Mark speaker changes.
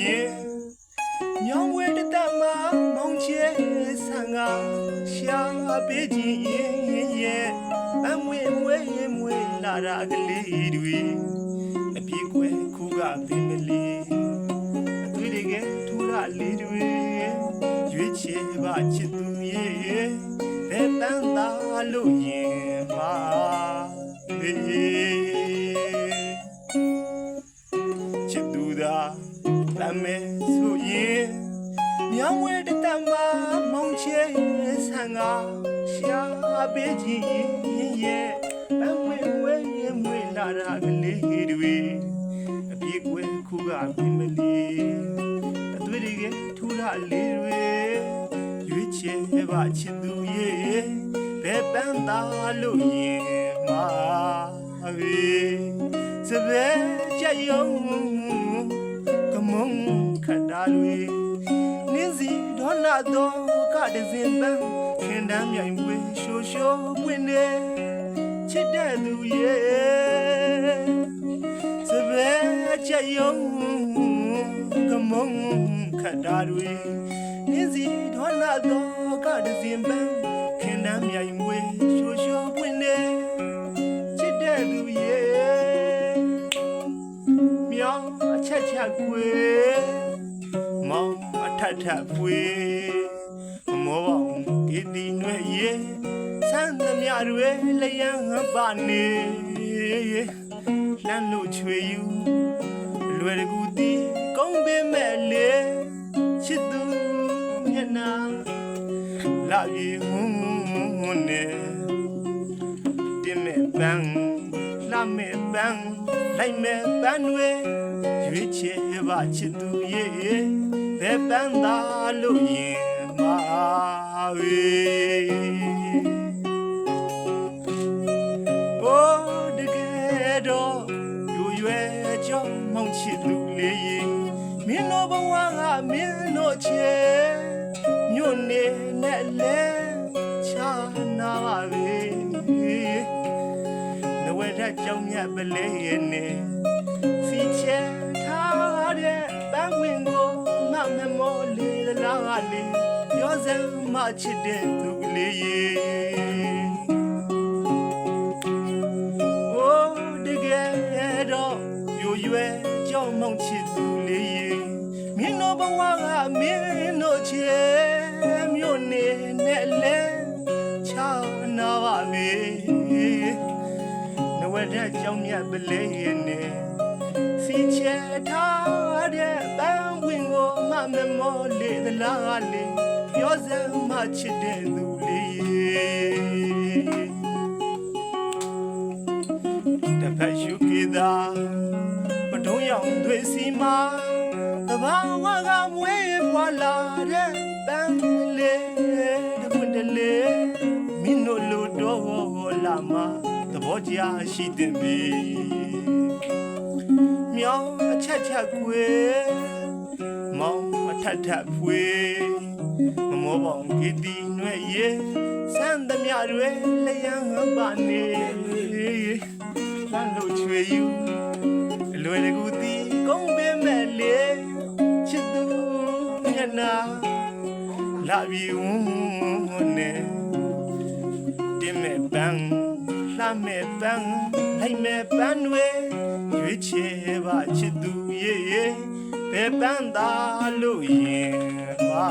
Speaker 1: ရင်ညောင်းဝဲတတမမောင်ချဲဆန်ကရှာပေးခြင်းရင်ရဲ့အမွေမွေမွေလာရာကလေးတွေအပြေကွယ်ခုကပင်မလီအသွေးတွေကထူရလေးတွေရွေးချယ်ပါချစ်သူရဲ့ဘယ်ပန်းသာလို့ရင်ပါမေ တမဲဆိုရင်မြောင်းဝဲတတမမောင်ချဲဆန်ကရှာပေးခြင်းရဲ့ပန်းဝဲဝဲမွေလာရာကလေးတွေအပြေကွယ်ခုကပြင်းမလီအသွေးတွေကထူရလေးတွေရွေးချယ်ပါချစ်သူရဲ့ဘယ်ပန်းသာလို့ရင်မာဝေစပယ်ကြယုံကမုံခ တ်တာတွေနင်းစီဒေါနာတော့ကတစင်ပန်းခင်တမ်းမြိုင်ပွေရှိုးရှိုးပွင့်နေချစ်တဲ့သူရဲ့စပယ်ကြယုံကမုံခတ်တာတွေနင်းစီဒေါနာတော့ကတစင်ပန်းခင်တမ်းမြိုင်ပွေရှိုးရှိုးပွင့်နေချစ်တဲ့သူရဲ့မြောင်းအချက်ချက်ကွေမောင်းအ ထက်ထက်ပွေမောပေါင်းဒီဒီနွဲ့ရေဆန်းသမျှတွေလျံငပါနေလမ်းလို့ချွေယူလွယ်တကူတီကုန်းပင်မဲ့လေချစ်သူမျက်နှာလာပြီဟွန်းနေတင်မဲ့ပန်းလာမဲ့ပန်းလိုက်မဲ့ပန်းတွေရွေးချယ်ပါချစ်သူရဲ့ ဘယ်ပန်းသာလို့ရင်မာဝေအိုးတကယ်တော့ယူရွယ်ကြောင်းမောင်ချစ်သူလေးရင်မင်းတို့ဘဝကမင်းတို့ချေမြို့နေနဲ့လဲချာနာပါပဲနဝရကြောင့်မြတ်ပလဲရဲ့နေစီချဲထားတဲ့ပန်းဝင်ကို မမမောလေးလာလေးပြောစမ်းမချစ်တဲ့သူကလေးရေအိုးတကယ်တော့ယူရွယ်ကြောင့်မောင်ချစ်သူလေးရေမင်းတို့ဘဝကမင်းတို့ချေမြို့နေနဲ့လဲချာနာပါမေနဝရကြောင့်မြတ်ပလဲရဲ့နေ စီချဲထားတဲ့ပန်းဝင်ကိုမမမောလေးသလားလေးပြောစမ်းမချစ်တဲ့သူလေးတဖက်ရှုကေသာပထုံးရောင်တွေစီမာတဘာဝကမွေးဖွာလာတဲ့ပန်းလေးတပွင့်တလေးမင်းတို့လိုတော့လာမှာသဘောတရားရှိတဲ့မီ မြောင်းအချက်ချက်ကွယ်မောင်းအထက်ထက်ဖွေမမောပေါင်းဂီတီနွဲ့ရဲ့စမ်းသမျှတွေလျံငပါနေလမ်းလို့ချွေယူအလွယ်တကူတီကုန်းပင်မဲ့လေချစ်သူမျက်နာလာပြီဝန်းနေတင်မဲ့ပန်းလှမဲ့ပန်းလိုက်မဲ့ပန်းတွေ ရွေးချယ်ပါချစ်သူရဲ့ဘယ်ပန်းသာလို့ရင်ပါ